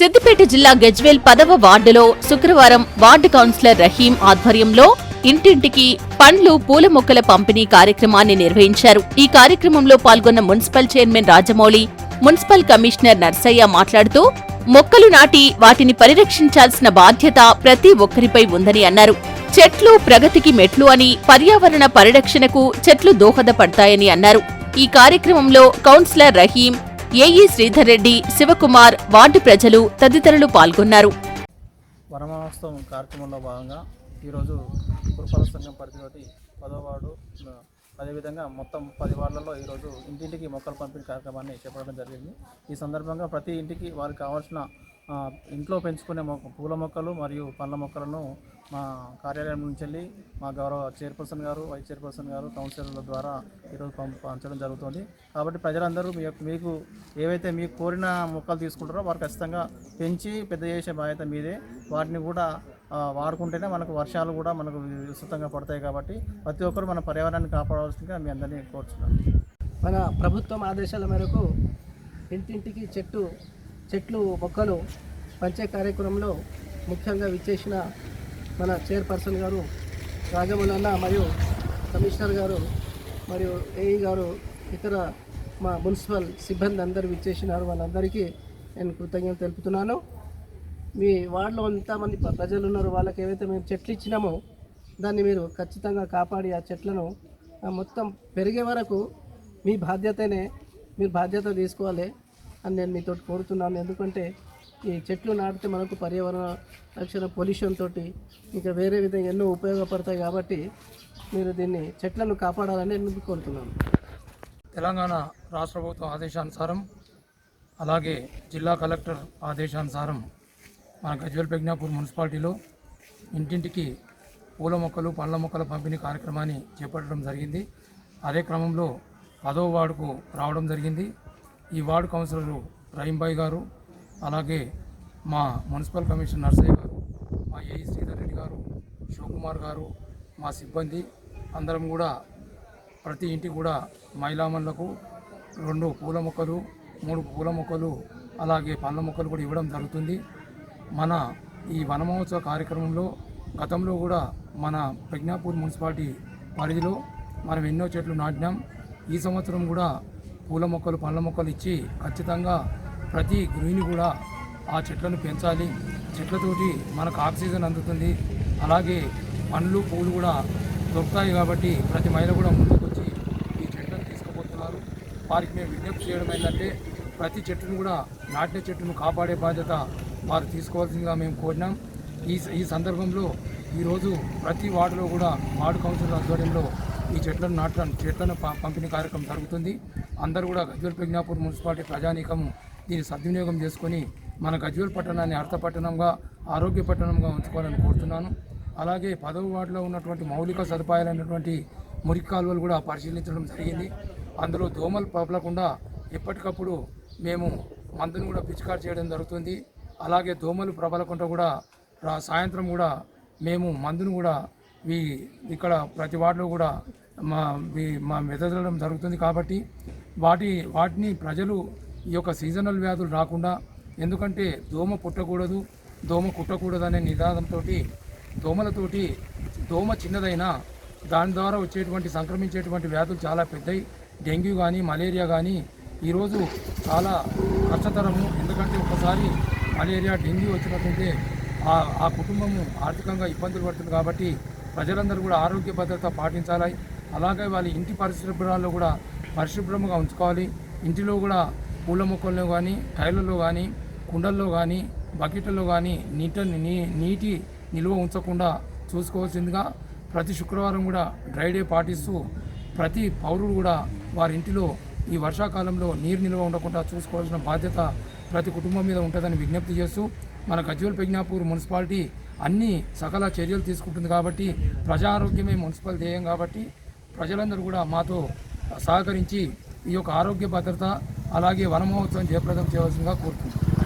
సిద్దిపేట జిల్లా గజ్వేల్ పదవ వార్డులో శుక్రవారం వార్డు కౌన్సిలర్ రహీం ఆధ్వర్యంలో ఇంటింటికి పండ్లు పూల మొక్కల పంపిణీ కార్యక్రమాన్ని నిర్వహించారు. ఈ కార్యక్రమంలో పాల్గొన్న municipal chairman Rajamouli municipal commissioner Narsaiah మాట్లాడుతూ మొక్కలు నాటి వాటిని పరిరక్షించాల్సిన బాధ్యత ప్రతి ఒక్కరిపై ఉందని అన్నారు. చెట్లు ప్రగతికి మెట్లు అని పర్యావరణ పరిరక్షణకు చెట్లు దోహదపడతాయని అన్నారు. ఈ కార్యక్రమంలో councillor Rahim AE Sridhar Reddy Sivakumar ward ప్రజలు తదితరులు పాల్గొన్నారు. వనమహోత్సవం కార్యక్రమంలో భాగంగా ఈరోజు పురపాలక సంఘం పరిధిలోటి పదో వార్డు అదేవిధంగా మొత్తం పది వార్డులలో ఈరోజు ఇంటింటికి మొక్కలు పంపిణీ కార్యక్రమాన్ని చేపట్టడం జరిగింది. ఈ సందర్భంగా ప్రతి ఇంటికి వారికి కావాల్సిన ఇంట్లో పెంచుకునే మొక్క పూల మొక్కలు మరియు పండ్ల మొక్కలను మా కార్యాలయం నుంచి వెళ్ళి మా గౌరవ చైర్పర్సన్ గారు వైస్ చైర్పర్సన్ గారు కౌన్సిలర్ల ద్వారా ఈరోజు పంపించడం జరుగుతుంది. కాబట్టి ప్రజలందరూ మీ యొక్క- మీకు ఏవైతే మీకు కోరిన మొక్కలు తీసుకుంటారో వారు ఖచ్చితంగా పెంచి పెద్ద చేసే బాధ్యత మీదే. వాటిని కూడా వాడుకుంటేనే మనకు వర్షాలు కూడా మనకు విస్తృతంగా పడతాయి కాబట్టి ప్రతి ఒక్కరు మన పర్యావరణాన్ని కాపాడవలసిందిగా మీ అందరినీ కోరుచున్నాం మన ప్రభుత్వం ఆదేశాల మేరకు ఇంటింటికి చెట్టు చెట్లు మొక్కలు పరిచయ కార్యక్రమంలో ముఖ్యంగా విచ్చేసిన మన చైర్పర్సన్ గారు రాజమౌళన్న మరియు కమిషనర్ గారు మరియు ఏఈ గారు ఇతర మా మున్సిపల్ సిబ్బంది అందరూ విచ్చేసినారు. వాళ్ళందరికీ నేను కృతజ్ఞత తెలుపుతున్నాను. మీ వార్డులో ఎంతమంది ప్రజలు ఉన్నారు వాళ్ళకి ఏవైతే మేము చెట్లు ఇచ్చినామో దాన్ని మీరు ఖచ్చితంగా కాపాడి ఆ చెట్లను ఆ మొత్తం పెరిగే వరకు మీ బాధ్యతనే మీరు బాధ్యత తీసుకోవాలి అని నేను మీతో కోరుతున్నాను. ఎందుకంటే ఈ చెట్లు నాటితే మనకు పర్యావరణ రక్షణ పొల్యూషన్ తోటి ఇంకా వేరే విధంగా ఎన్నో ఉపయోగపడతాయి కాబట్టి మీరు దీన్ని చెట్లను కాపాడాలని నేను కోరుతున్నాను. తెలంగాణ రాష్ట్ర ప్రభుత్వం ఆదేశానుసారం అలాగే జిల్లా కలెక్టర్ ఆదేశానుసారం మన గజ్వల్ ప్రజ్ఞాపూర్ మున్సిపాలిటీలో ఇంటింటికి పూల మొక్కలు పండ్ల మొక్కల పంపిణీ కార్యక్రమాన్ని చేపట్టడం జరిగింది. అదే క్రమంలో పదో వార్డుకు రావడం జరిగింది. ఈ వార్డు కౌన్సిలరు రహీంబాయ్ గారు అలాగే మా మున్సిపల్ కమిషనర్ నర్సయ్య గారు మా ఏఈ శ్రీధర్ రెడ్డి గారు శివకుమార్ గారు మా సిబ్బంది అందరం కూడా ప్రతి ఇంటికి కూడా మహిళామణులకు రెండు పూల మొక్కలు మూడు పూల మొక్కలు అలాగే పండ్ల మొక్కలు కూడా ఇవ్వడం జరుగుతుంది. మన ఈ వనమహోత్సవ కార్యక్రమంలో గతంలో కూడా మన ప్రజ్ఞాపూర్ మున్సిపాలిటీ పరిధిలో మనం ఎన్నో చెట్లు నాటినాం. ఈ సంవత్సరం కూడా పూల మొక్కలు పండ్ల మొక్కలు ఇచ్చి ఖచ్చితంగా ప్రతి గృహిణి కూడా ఆ చెట్లను పెంచాలి. చెట్లతోటి మనకు ఆక్సిజన్ అందుతుంది. అలాగే పండ్లు పూలు కూడా దొరుకుతాయి కాబట్టి ప్రతి మహిళ కూడా ముందుకు వచ్చి ఈ చెట్లను తీసుకుపోతున్నారు. వారికి మేము విజ్ఞప్తి చేయడం ఏంటంటే ప్రతి చెట్టును కూడా నాటిన చెట్టును కాపాడే బాధ్యత వారు తీసుకోవాల్సిందిగా మేము కోరినాం. ఈ ఈ సందర్భంలో ఈరోజు ప్రతి వార్డులో కూడా వార్డు కౌన్సిల్ ఆధ్వర్యంలో ఈ చెట్లను నాటడం చెట్లను పంపిణీ కార్యక్రమం జరుగుతుంది. అందరూ కూడా గజ్వల్ ప్రజ్ఞాపూర్ మున్సిపాలిటీ ప్రజానీకం దీన్ని సద్వినియోగం చేసుకొని మన గజ్వేల్ పట్టణాన్ని అర్థ పట్టణంగా ఆరోగ్య పట్టణంగా ఉంచుకోవాలని కోరుతున్నాను. అలాగే పదవ వార్డులో ఉన్నటువంటి మౌలిక సదుపాయాలైనటువంటి మురికి కాలువలు కూడా పరిశీలించడం జరిగింది. అందులో దోమలు ప్రబలకుండా ఎప్పటికప్పుడు మేము మందును కూడా పిచికారి చేయడం జరుగుతుంది. అలాగే దోమలు ప్రబలకుండా కూడా రా- సాయంత్రం కూడా మేము మందును కూడా ఈ ఇక్కడ ప్రతి వార్డులో కూడా మా మా వెదజల్లడం జరుగుతుంది కాబట్టి వాటి వాటిని ప్రజలు ఈ యొక్క సీజనల్ వ్యాధులు రాకుండా ఎందుకంటే దోమ పుట్టకూడదు దోమ కుట్టకూడదు అనే నిదానంతో దోమలతోటి దోమ చిన్నదైనా దాని ద్వారా వచ్చేటువంటి సంక్రమించేటువంటి వ్యాధులు చాలా పెద్దవి డెంగ్యూ కానీ మలేరియా కానీ ఈరోజు చాలా కష్టతరము. ఎందుకంటే ఒకసారి మలేరియా డెంగ్యూ వచ్చినట్లయితే ఆ ఆ కుటుంబము ఆర్థికంగా ఇబ్బందులు పడుతుంది కాబట్టి ప్రజలందరూ కూడా ఆరోగ్య భద్రత పాటించాలి. అలాగే వాళ్ళ ఇంటి పరిశుభ్రాల్లో కూడా పరిశుభ్రంగా ఉంచుకోవాలి. ఇంటిలో కూడా పూల మొక్కల్లో కానీ టైర్లలో కానీ కుండల్లో కానీ బకెట్లలో కానీ నీట నీ నీటి నిల్వ ఉంచకుండా చూసుకోవాల్సిందిగా ప్రతి శుక్రవారం కూడా డ్రై డే పాటిస్తూ ప్రతి పౌరుడు కూడా వారి ఇంటిలో ఈ వర్షాకాలంలో నీరు నిల్వ ఉండకుండా చూసుకోవాల్సిన బాధ్యత ప్రతి కుటుంబం మీద ఉంటుందని విజ్ఞప్తి చేస్తూ మన గజ్వల్ పెజ్ఞాపూర్ మున్సిపాలిటీ అన్ని సకల చర్యలు తీసుకుంటుంది కాబట్టి ప్రజా ఆరోగ్యమే మున్సిపల్ ధ్యేయం కాబట్టి ప్రజలందరూ కూడా మాతో సహకరించి ఈ యొక్క ఆరోగ్య భద్రత అలాగే వనమహోత్సవం జయప్రదం చేయవలసిందిగా కోరుకుంటున్నాను